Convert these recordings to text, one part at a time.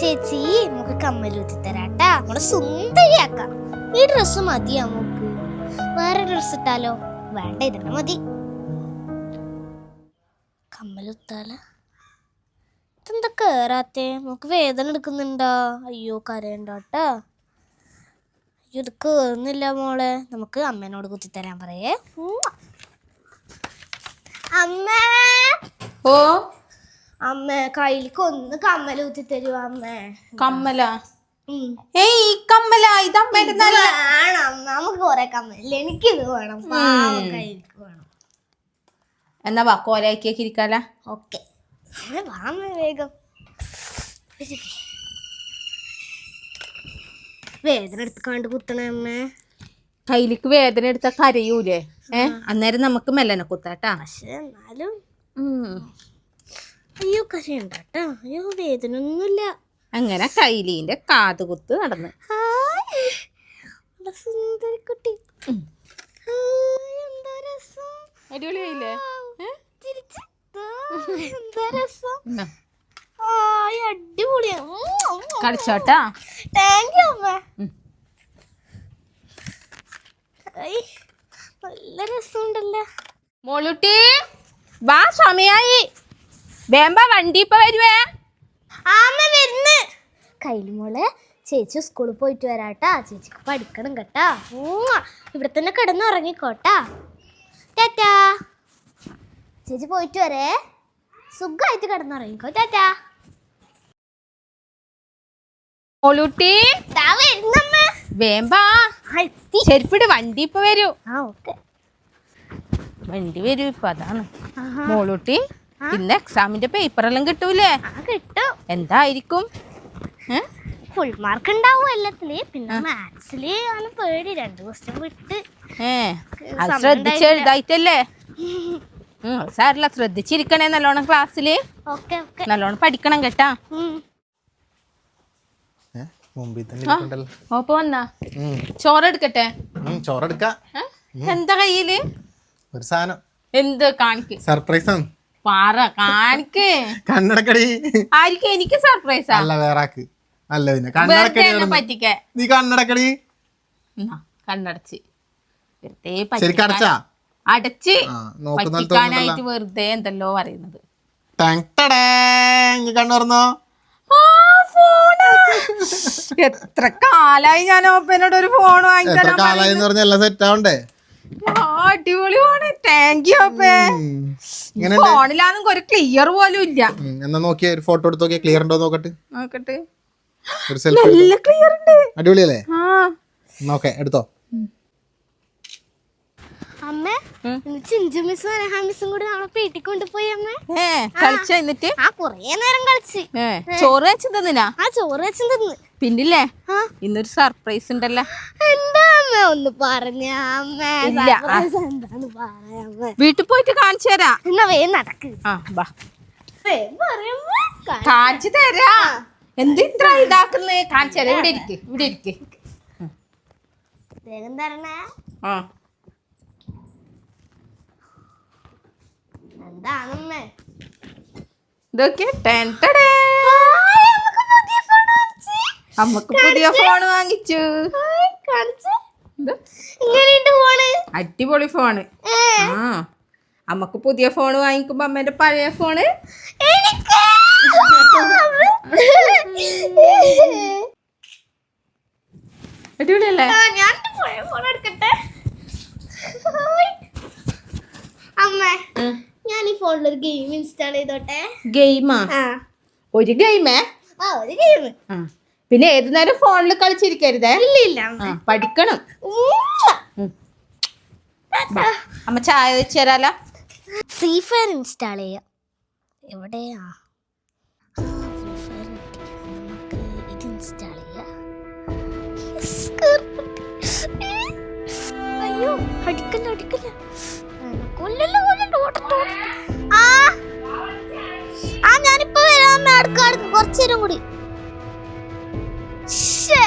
ചേച്ചി നമുക്ക് കമ്മലൂത്തി തരാട്ടാ. നമ്മളെ സുന്ദരിയാക്കാം. ഈ ഡ്രസ്സ് മതിയാ നമുക്ക് വേറെ ഡ്രസ് ഇട്ടാലോ? വേണ്ട ഇതന്നെ മതി. കമ്മലുത്താല? ഇതെന്താ കേറാത്തെ? നമുക്ക് വേദന എടുക്കുന്നുണ്ടോ? അയ്യോ കരയണ്ടോട്ടാ. അയ്യോ ഇത് കേറുന്നില്ല മോളെ. നമുക്ക് അമ്മേനോട് കുത്തിത്തരാൻ പറയേ. അമ്മേ! ഓ അമ്മ കയ്യിലേക്ക് ഒന്ന് കമ്മൽ ഊത്തി തരുമോ അമ്മ. കമ്മല? ഏയ് ഈ കമ്മല ഇത് അമ്മേന്റെ നല്ല വേണം നമുക്ക് കൊറേ കമ്മല. എനിക്കിത് വേണം. കയ്യിലേക്ക് വേണം. എന്നാ വാ കോലാക്കിയൊക്കെ ഇരിക്കാല. ഓക്കെ. വാമ വേഗം. വേദന എടുത്തുകൊണ്ട് കുത്തണേ അമ്മേ. കയ്യിലേക്ക് വേദന എടുത്ത കരയൂലേ? ഏ അന്നേരം നമുക്ക് മെല്ലനെ കുത്താട്ടാ. പക്ഷെ എന്നാലും അയ്യോ കരയുണ്ടാട്ടോ അയ്യോ വേദന ഒന്നുമില്ല അങ്ങനെ കൈലീന്റെ കാതുകുത്ത് നടന്ന്. ഹായ്. നല്ല സുന്ദരി കുട്ടി. ഉം. എന്താ രസം? അടിപൊളിയായില്ലേ? അടിപൊളിയാ. കളിച്ചോട്ടാ? താങ്ക് യു അമ്മ. ഉം. ഐ, നല്ല രസമുണ്ടല്ലോ? മോളുട്ടി. വാ സമയായി. വേമ്പ വണ്ടി ഇപ്പൊ വരുവേ? ആമ വരുന്ന്. കയ്യിൽ മോളെ ചേച്ചി സ്കൂളിൽ പോയിട്ട് വരാട്ടാ. ചേച്ചിക്ക് പഠിക്കണം കേട്ടാ. ഇവിടെ തന്നെ കിടന്ന് ഉറങ്ങിക്കോട്ടാ ടാറ്റാ. ചേച്ചി പോയിട്ട് വരേ. സുഖമായിട്ട് കിടന്നുറങ്ങിക്കോ. ടാറ്റാ. മോളുട്ടി. വേമ്പാ. ചെരുപ്പിട് വണ്ടി ഇപ്പൊ വരൂ വണ്ടി വരൂ ഇപ്പൊ അതാണ്. മോളൂട്ടി ഇന്ന് എക്സാമിന്റെ പേപ്പറെല്ലാം കിട്ടൂലേ? ആ കിട്ടും. എന്തായിരിക്കും? ഫുൾ മാർക്ക് ഉണ്ടാവും എല്ലാത്തിൽ. പിന്നെ മാത്സിൽ ആണ് പേടി. രണ്ട് ക്വസ്റ്റ്യൻ വിട്ട്. ഏ അത് സമയം ശ്രദ്ധിച്ച് എഴുതായിട്ടല്ലേ? ഉം, അത് സാരില്ല ശ്രദ്ധിച്ചിരിക്കണേ നല്ലോണം ക്ലാസ്സിൽ ഓക്കെ ഓക്കെ. നല്ലോണം പഠിക്കണം കേട്ടാ. ഓപ്പ വന്നാ? ചോറ് ചോറെടുക്കട്ടെ? ചോറെടുക്ക. എന്താ കയ്യിൽ? ഒരു സാധനം. എന്ത് കാണിക്കും? സർപ്രൈസ് ആണ്. പറ കാണിക്ക്. കണ്ണടക്കടി. ആയിരിക്കും എനിക്ക് സർപ്രൈസ് അല്ല വേറാക്ക്. അല്ല പിന്നെ കണ്ണടക്കടി നീ കണ്ണടക്കടി. കണ്ണടച്ച്. വെറുതെ അടച്ചാ? പറ്റിക്കാനായിട്ട് വെറുതെ എന്തല്ലോ പറയുന്നത്. എത്ര കാലായി ഞാൻ ഓപ്പനോട് ഒരു ഫോൺ എത്ര കാലായി പറഞ്ഞ എല്ലാം സെറ്റ് ആവണ്ടേ? ആ, അടിപൊളി ഫോണ് താങ്ക് യു അപ്പേ. ഫോണിലാണെങ്കിൽ ഒരു ക്ലിയർ പോലും ഇല്ല. എന്നാ നോക്കിയ ഒരു ഫോട്ടോ എടുത്ത് നോക്കിയ ക്ലിയർ ഉണ്ടോ നോക്കട്ടെ? നോക്കട്ടെ. ഒരു സെൽഫി നല്ല ക്ലിയർ ഉണ്ട്. അടിപൊളിയല്ലേ? ആ. നോക്കേ എടുത്തോ. അമ്മ. ചിഞ്ചു മിസ്സും അനഹ മിസ്സും കൂടി നമ്മളെ വീട്ടിൽ കൊണ്ടുപോയി അമ്മേ. ഏ കളിച്ച എന്നിട്ട്? ആ കൊറേ നേരം കളിച്ച്. ചോറ് വെച്ച് തന്നിനാ ആ ചോറ് വെച്ചും തന്നു പിന്നില്ലേ? ആ. ഇന്നൊരു സർപ്രൈസ് ഉണ്ടല്ലോ. എന്താ? അമ്മ ഒന്ന് പറഞ്ഞ അമ്മ. ഇല്ല. എന്താണ് വീട്ടിൽ പോയിട്ട് കാണിച്ചു തരാം. എന്നാ വേ നടക്ക്. ആ ബാ വേ പറയുമ്പോ കാ- കാണിച്ചു തരാ. എന്ത് ഇത്ര ഇതാക്കുന്നേ? കാണിച്ചു തരാം. ഇവിടെ ഇരിക്ക് ഇവിടെ ഇരിക്ക്. വേഗം തരണേ. ആ. എന്താണമ്മേ ഇതൊക്കെ ടെൻ ടടേ. അമ്മയ്ക്ക് പുതിയ ഫോൺ വാങ്ങിച്ചു ഇത് ഇങ്ങനെയുണ്ട് ഫോണ് അടിപൊളി ഫോണ്. ആ അമ്മയ്ക്ക് പുതിയ ഫോൺ വാങ്ങിക്കുമ്പോ അമ്മേന്റെ പഴയ ഫോണ്? അടിപൊളിയല്ലേ? ഞാൻ പഴയ ഫോൺ എടുക്കട്ടെ? അമ്മേ ഞാൻ ഈ ഫോണിൽ ഒരു ഗെയിം ഇൻസ്റ്റാൾ ചെയ്തോട്ടെ. ഗെയിമാ? ഒരു ഗെയിമേ? ആ ഒരു ഗെയിം. പിന്നെ ഏത് നേരം ഫോണിൽ കളിച്ചിരിക്കരുതേ? ഇല്ല പഠിക്കണം. അമ്മ ചായ വെച്ച് തരാലോ. ഫ്രീ ഫയർ ഇൻസ്റ്റാൾ ചെയ്യാം. എവിടെയാ? അയ്യോ. ആ ഞാനിപ്പോ വരാം. അടുക്ക അടുക്ക കുറച്ചു കൂടി. ശ്ശേ,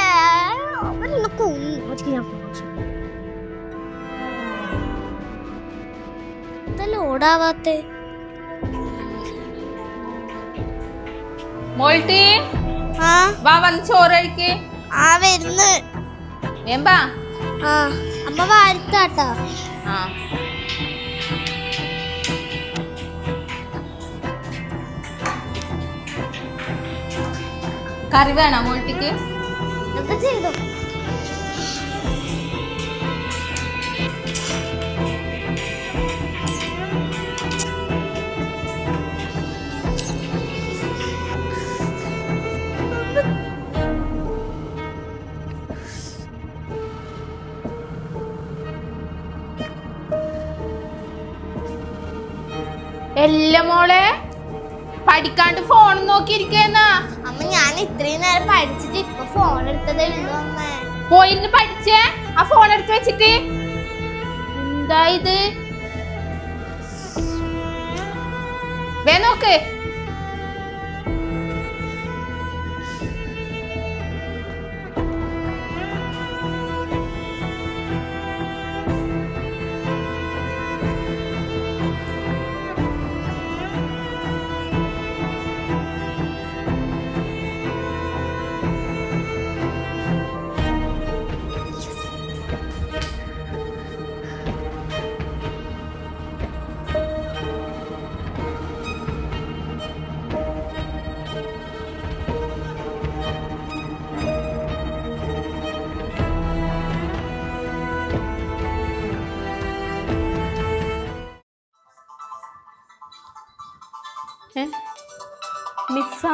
മോൾട്ടി ആ. വാ വന്ന് ചോറ് കഴിക്ക്. ആ വരുന്ന്. വേമ്പാ. ആ അമ്മ ആ. കറി വേണോ മോൾട്ടിക്ക്? ചെയ്തു. എല്ലാം മോളെ. പഠിക്കാണ്ട് ഫോൺ നോക്കിയിരിക്കുന്ന. അമ്മ ഞാൻ ഇത്രയും നേരം പഠിച്ചിട്ട് ഇപ്പൊ ഫോൺ എടുത്തതേ ഉള്ളൂ അമ്മ. പോയിരുന്ന് പഠിച്ചേ? ആ ഫോൺ എടുത്ത് വെച്ചിട്ട്. എന്താ ഇത്? വേ നോക്ക്.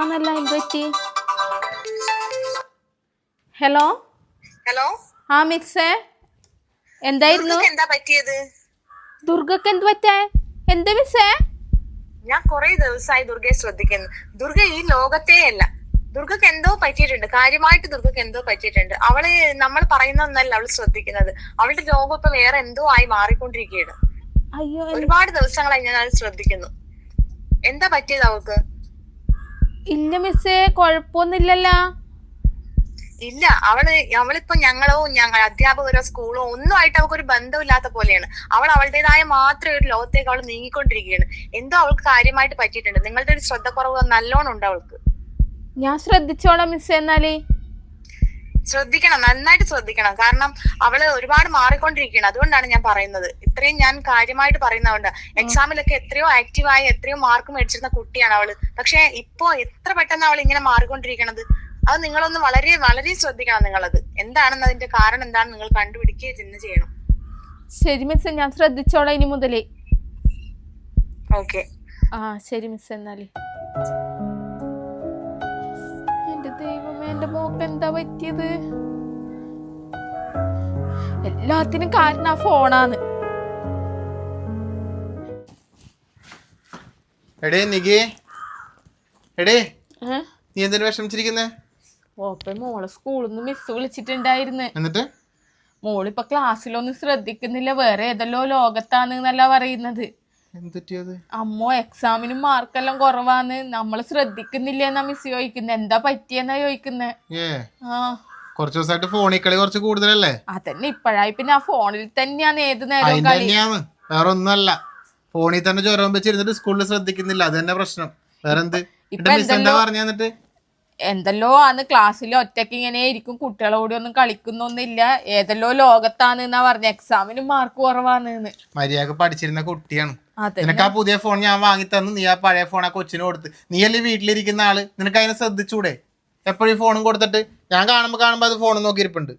മിസ്സാന്നല്ല എന്ത് പറ്റി? ഹലോ? ഹലോ? ആ മിസ്സേ. എന്തായിരുന്നു? എന്താ പറ്റിയത്? ദുർഗക്ക് എന്ത് പറ്റേ? എന്ത് മിസ്സേ? ഞാൻ കുറെ ദിവസമായി ദുർഗയെ ശ്രദ്ധിക്കുന്നു. ദുർഗ ഈ ലോകത്തേ അല്ല. ദുർഗക്ക് എന്തോ പറ്റിയിട്ടുണ്ട്. കാര്യമായിട്ട് ദുർഗക്ക് എന്തോ പറ്റിയിട്ടുണ്ട്. അവൾ നമ്മൾ പറയുന്ന ഒന്നല്ല അവൾ ശ്രദ്ധിക്കുന്നത്. അവളുടെ ലോകം ഇപ്പൊ വേറെ എന്തോ ആയി മാറിക്കൊണ്ടിരിക്കുകയാണ്. അയ്യോ ഒരുപാട് ദിവസങ്ങളായി ഞാൻ അത് ശ്രദ്ധിക്കുന്നു. എന്താ പറ്റിയത് അവൾക്ക്? ഇല്ല മിസ്സേ കുഴപ്പമൊന്നുമില്ലല്ലോ ഇല്ല അവൾ അവളിപ്പോ ഞങ്ങളോ ഞങ്ങൾ അധ്യാപകരോ സ്കൂളോ ഒന്നും ആയിട്ട് അവൾക്ക് ഒരു ബന്ധമില്ലാത്ത പോലെയാണ്. അവൾ അവളുടേതായ മാത്രം ഒരു ലോകത്തേക്ക് അവൾ നീങ്ങിക്കൊണ്ടിരിക്കുകയാണ്. എന്തോ അവൾക്ക് കാര്യമായിട്ട് പറ്റിയിട്ടുണ്ട്. നിങ്ങളുടെ ഒരു ശ്രദ്ധ കുറവ് നല്ലോണം ഉണ്ട് അവൾക്ക്. ഞാൻ ശ്രദ്ധിച്ചോളാം മിസ് എന്നാൽ. ശ്രദ്ധിക്കണം നന്നായിട്ട് ശ്രദ്ധിക്കണം. കാരണം അവൾ ഒരുപാട് മാറിക്കൊണ്ടിരിക്കുകയാണ്. അതുകൊണ്ടാണ് ഞാൻ പറയുന്നത്. ഇത്രയും ഞാൻ കാര്യമായിട്ട് പറയുന്നതുകൊണ്ട് എക്സാമിലൊക്കെ എത്രയോ ആക്റ്റീവായി എത്രയോ മാർക്ക് മേടിച്ചിരുന്ന കുട്ടിയാണ് അവൾ. പക്ഷെ ഇപ്പോ എത്ര പെട്ടെന്ന് അവൾ ഇങ്ങനെ മാറിക്കൊണ്ടിരിക്കണത്? അത് നിങ്ങളൊന്ന് വളരെ വളരെ ശ്രദ്ധിക്കണം നിങ്ങളത്. എന്താണെന്ന് അതിന്റെ കാരണം എന്താണെന്ന് നിങ്ങൾ കണ്ടുപിടിക്കുക തന്നെ ചെയ്യണം. ശരി മിസ് ഞാൻ ശ്രദ്ധിച്ചോളാം ഇനി മുതലേ. ഓക്കെ. ആ ശരി മിസ് എന്നാൽ. എന്റെ മോക്ക് എന്താ പറ്റിയത്? എല്ലാത്തിനും കാരണം ആ ഫോണാണ് എടേ നികേ. എടേ നീ എന്തിനു വിഷമിച്ചിരിക്കുന്നേ? ഓപ്പ മോളെ സ്കൂളിൽ നിന്ന് മിസ് വിളിച്ചിട്ടുണ്ടായിരുന്നു. എന്നിട്ട്? മോളിപ്പോ ക്ലാസ്സിലൊന്നും ശ്രദ്ധിക്കുന്നില്ല. വേറെ ഏതല്ലോ ലോകത്താണ് എന്നല്ല പറയുന്നത്. അമ്മോ എക്സാമിനും മാർക്കെല്ലാം കുറവാന്ന്. നമ്മൾ ശ്രദ്ധിക്കുന്നില്ല എന്നാ മിസ് ചോദിക്കുന്നത് എന്താ പറ്റിയെന്നാ ചോദിക്കുന്നത് ആ. കുറച്ച് ദിവസമായിട്ട് ഫോണിൽ കളി കുറച്ച് കൂടുതലല്ലേ? അതന്നെ ഇപ്പഴായി. പിന്നെ ആ ഫോണിൽ തന്നെയാണ് ഏത് നേരം തന്നെയാണ്. വേറെ ഒന്നല്ല ഫോണിൽ തന്നെ ജ്വരം വെച്ചിരുന്നിട്ട് സ്കൂളിൽ ശ്രദ്ധിക്കുന്നില്ല. അത് തന്നെ പ്രശ്നം. വേറെ എന്ത് ഇപ്പൊ മിസ് എന്താ എന്തെല്ലോ- ആണ് ക്ലാസ്സിൽ ഒറ്റയ്ക്ക് ഇങ്ങനെ ഇരിക്കും കുട്ടികളോട് ഒന്നും കളിക്കുന്നൊന്നുമില്ല. ഏതല്ലോ ലോകത്താണ് എന്നാ പറഞ്ഞ എക്സാമിന് മാർക്ക് കുറവാന്ന് മര്യാദ പഠിച്ചിരുന്ന കുട്ടിയാണ്. നിനക്ക് ആ പുതിയ ഫോൺ ഞാൻ വാങ്ങി തന്നു നീ ആ പഴയ ഫോൺ ആ കൊച്ചിന് കൊടുത്ത്. നീയല്ലേ വീട്ടിലിരിക്കുന്ന ആൾ? നിനക്ക് അതിനെ ശ്രദ്ധിച്ചൂടെ? എപ്പോഴും ഫോണും കൊടുത്തിട്ട് ഞാൻ കാണുമ്പോ കാണുമ്പോ അത് ഫോൺ നോക്കിയിരിപ്പുണ്ട്.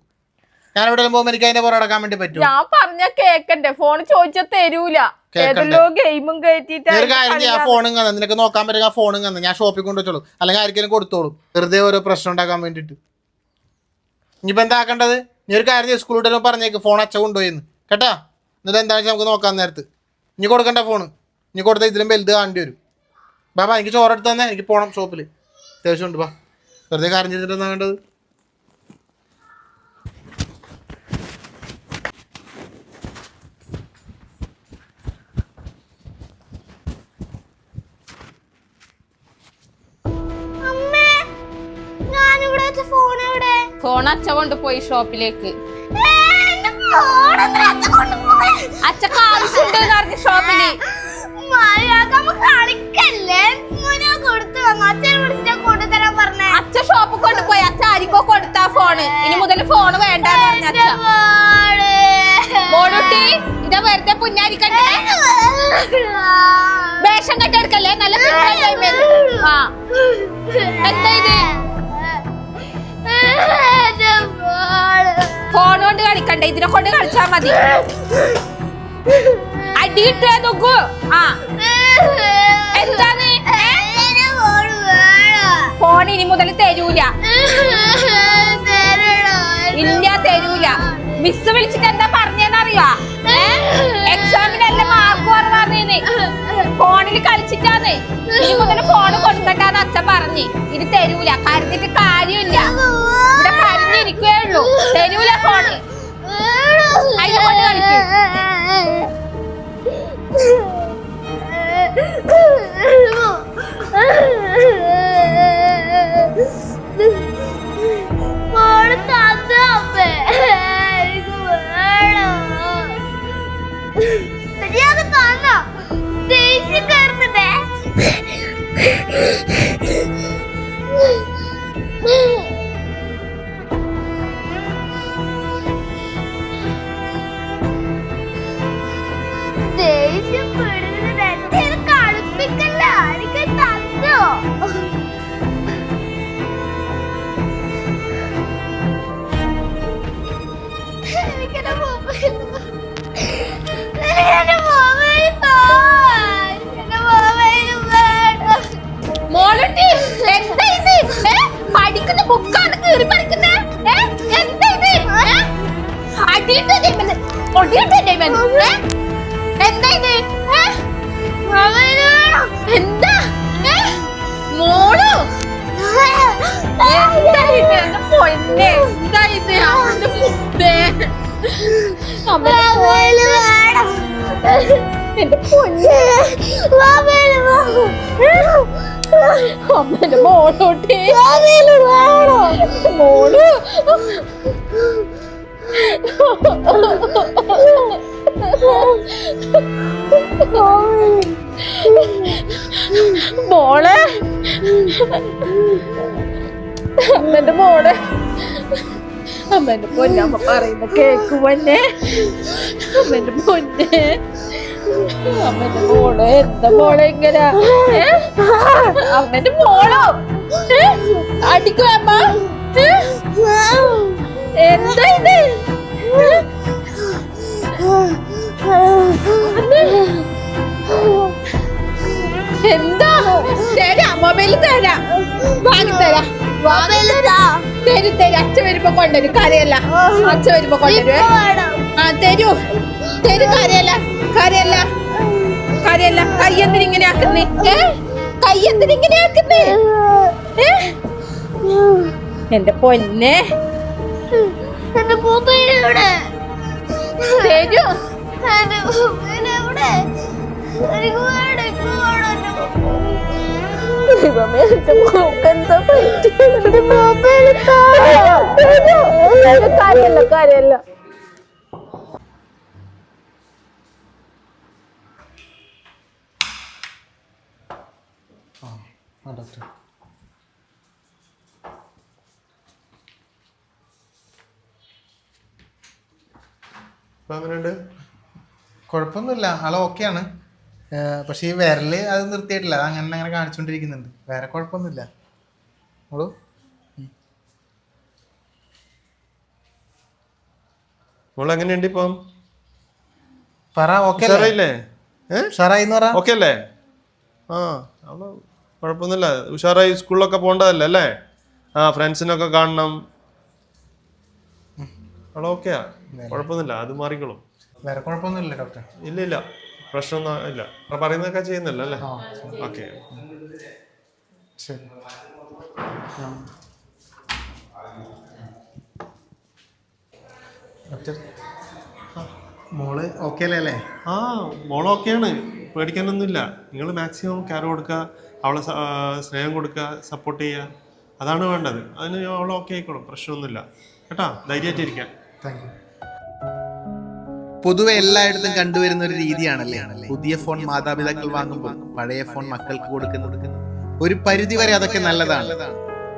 ഞാൻ എവിടെ പോകുമ്പോ എനിക്ക് അതിന്റെ പുറം അടക്കാൻ വേണ്ടി പറ്റും ഞാൻ പറഞ്ഞ കേക്കണ്ടേ? ഫോൺ ചോദിച്ചാ തരൂല. ഏതല്ലോ ഗെയിമും കയറ്റിട്ട് ഫോണും കന്ന നിനക്ക് നോക്കാൻ പറ്റുക ആ ഫോണും കന്ന് ഞാൻ ഷോപ്പിൽ കൊണ്ടുവച്ചോളൂ അല്ലെങ്കിൽ ആർക്കെങ്കിലും കൊടുത്തോളും. വെറുതെ ഓരോ പ്രശ്നം ഉണ്ടാക്കാൻ വേണ്ടിട്ട് ഇനിയിപ്പോ എന്താക്കേണ്ടത് ഇനി നീ ഒരു കാര്യം സ്കൂളിൽ വിട്ടാലും പറഞ്ഞേക്ക്. ഫോൺ അച്ഛൻ കൊണ്ടുപോയിന്ന്. കേട്ടാ? എന്നിട്ട് എന്താണെന്ന് വെച്ചാൽ നമുക്ക് നോക്കാൻ നേരത്ത്. ഇനി കൊടുക്കണ്ട ഫോണ്. ഇനി കൊടുത്താൽ ഇതിലും വലുത് കാണേണ്ടി വരും. ബാബാ എനിക്ക് ചോറെടുത്ത് തന്നെ. എനിക്ക് പോകണം ഷോപ്പിൽ അത്യാവശ്യം ഉണ്ട് ബാ. വെറുതെ കാര്യം ചെയ്തിട്ട് എന്താ വേണ്ടത്? ഫോൺ അച്ഛ കൊണ്ടുപോയി. ഷോപ്പിലേക്ക്? അച്ഛക്ക് ആവശ്യമുണ്ട് പറഞ്ഞു ഷോപ്പിൽ. അച്ഛ ഷോപ്പ് കൊണ്ടുപോയി. അച്ഛ ആരിക്കോ കൊടുത്താ ഫോണ്. ഇനി മുതൽ ഫോണ് വേണ്ട മോളുട്ടി ഇതാ വെറുതെ പുഞ്ഞാരിക്കട്ടെ വേഷം കെട്ടെടുക്കല്ലേ നല്ല എന്താ ഇത്? കളിക്കണ്ടേ ഇതിനെ കൊണ്ട് കളിച്ചാ മതി. അടിയിട്ടേ നോക്കൂ. ആ. എന്താണ് ഫോൺ ഇനി മുതൽ തരൂല. ഇല്ല തരൂല. മിസ് വിളിച്ചിട്ട് എന്താ പറഞ്ഞെന്നറിയോ എക്സാമിനല്ല മാർക്ക് കുറവാന്ന് ഫോണിൽ കളിച്ചിട്ടാന്ന്. ഇനി മുതൽ ഫോണ് കൊടുക്കട്ടാന്ന് അച്ഛൻ പറഞ്ഞു. ഇത് തരൂല. കരുതിട്ട് കാര്യമില്ല. ഇവിടെ കരഞ്ഞിരിക്കേ ഉള്ളൂ. തരൂല ഫോണ്. അതിനെ കൊണ്ട് കളിക്ക്. മോൾ പഠിക്കുന്ന ബുക്കാണ് കീറി പഠിക്കുന്നേ? എന്താ ഇത്? അടിയിട്ട്. ഒടിയിട്ട്? എന്താ ഇത് എന്താ? മോളു പൊന്നെ എന്താ ഇത് അവന്റെ മുത്തേ എന്റെ പൊന്നെ അമ്മന്റെ മോളോട്ടെ. മോൾ. മോളെ. അമ്മന്റെ മോളെ. അമ്മന്റെ പൊന്നെ അമ്മ പറയുന്ന കേക്കുവന്നെ അമ്മന്റെ പൊന്നെ. അമ്മന്റെ മോളെ എന്താ മോളെ ഇങ്ങനെ? അമ്മന്റെ മോളോ? അടിക്കോ അമ്മ. എന്താ ഇത്? എന്താ? തരാം മൊബൈൽ തരാം. വാങ്ങി തരാം. മൊബൈൽ തരും തരും. അച്ഛൻ വരുമ്പോ കൊണ്ടുവരും. കരയല്ല അച്ഛൻ വരുമ്പോ കൊണ്ടുവരുവേ ആ തരൂ. തരൂ കരയല്ല കരയല്ല കരയല്ല കൈ എന്തിനാ ഇങ്ങനെ ആക്കുന്നേ? ഏ? കൈ എന്തിനാ ഇങ്ങനെ ആക്കുന്നേ? എന്റെ പൊന്നെ. എന്റെ മൊബൈൽ ആ ഡോക്ടർ ഇപ്പൊ അങ്ങനെയുണ്ട് കുഴപ്പമൊന്നുമില്ല. ആളെ ഓക്കെയാണ് പക്ഷേ ഈ വിരൽ അത് നിർത്തിയിട്ടില്ല. അത് അങ്ങനെ അങ്ങനെ കാണിച്ചുകൊണ്ടിരിക്കുന്നുണ്ട്. വേറെ കുഴപ്പമൊന്നുമില്ല. ഓളൂ മോൾ എങ്ങനെയുണ്ട് ഇപ്പം? പറ ഓക്കെ അല്ലേ? എന്ന് പറ. ഓക്കെ അല്ലേ? ആ അവൾ കുഴപ്പമൊന്നുമില്ല. ഉഷാറായി സ്കൂളിലൊക്കെ പോകേണ്ടതല്ലേ അല്ലേ? ആ ഫ്രണ്ട്സിനൊക്കെ കാണണം. അവൾ ഓക്കെയാ കുഴപ്പമൊന്നുമില്ല അത് മാറിക്കോളും. വേറെ കുഴപ്പമൊന്നുമില്ല ഡോക്ടർ ഇല്ല ഇല്ല. പ്രശ്നമൊന്നും ഇല്ല. അവൾ പറയുന്നതൊക്കെ ചെയ്യുന്നില്ല അല്ലേ? ഓക്കെ ശരി. ഡോക്ടർ? മോൾ ഓക്കെ അല്ലേ അല്ലേ? ആ മോൾ ഓക്കെയാണ് പേടിക്കാനൊന്നുമില്ല. നിങ്ങൾ മാക്സിമം കെയർ കൊടുക്കുക അവളെ സ്നേഹം കൊടുക്കുക സപ്പോർട്ട് ചെയ്യുക. അതാണ് വേണ്ടത്. അതിന് അവൾ ഓക്കെ ആയിക്കോളും. പ്രശ്നമൊന്നുമില്ല. കേട്ടാ? ധൈര്യമായിട്ടിരിക്കാം താങ്ക് യു പൊതുവെ എല്ലായിടത്തും കണ്ടുവരുന്ന ഒരു രീതിയാണല്ലേ? പുതിയ ഫോൺ മാതാപിതാക്കൾ വാങ്ങുമ്പോൾ പഴയ ഫോൺ മക്കൾക്ക് കൊടുക്കുന്നത്. ഒരു പരിധി വരെ അതൊക്കെ നല്ലതാണ്.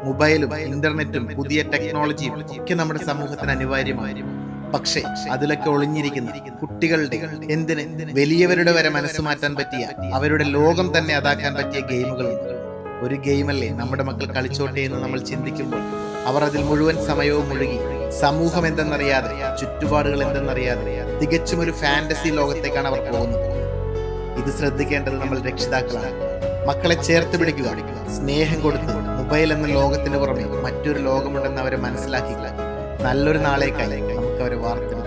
മൊബൈലും ഇന്റർനെറ്റും പുതിയ ടെക്നോളജിയും ഒക്കെ നമ്മുടെ സമൂഹത്തിന് അനിവാര്യമാണ്. പക്ഷേ അതിലൊക്കെ ഒളിഞ്ഞിരിക്കുന്ന കുട്ടികളുടെ എന്തിന് വലിയവരുടെ വരെ മനസ്സ് മാറ്റാൻ പറ്റിയ അവരുടെ ലോകം തന്നെ അതാക്കാൻ പറ്റിയ ഗെയിമുകളുണ്ട് ഒരു ഗെയിമല്ലേ നമ്മുടെ മക്കൾ കളിച്ചോട്ടെ എന്ന് നമ്മൾ ചിന്തിക്കുമ്പോൾ അവർ അതിൽ മുഴുവൻ സമയവും മുഴുകി. സമൂഹം എന്തെന്നറിയാതെ ചുറ്റുപാടുകൾ എന്തെന്നറിയാതെ തികച്ചും ഒരു ഫാന്റസി ലോകത്തേക്കാണ് അവർ പോകുന്നത്. ഇത് ശ്രദ്ധിക്കേണ്ടത് നമ്മൾ രക്ഷിതാക്കളാണ്. മക്കളെ ചേർത്ത് പിടിക്കുക സ്നേഹം കൊടുത്ത് മൊബൈൽ എന്ന ലോകത്തിന് പുറമെ മറ്റൊരു ലോകമുണ്ടെന്ന് അവരെ മനസ്സിലാക്കിയില്ല നല്ലൊരു നാളേക്കായി. അവരെ വാർത്തെടുക്കാം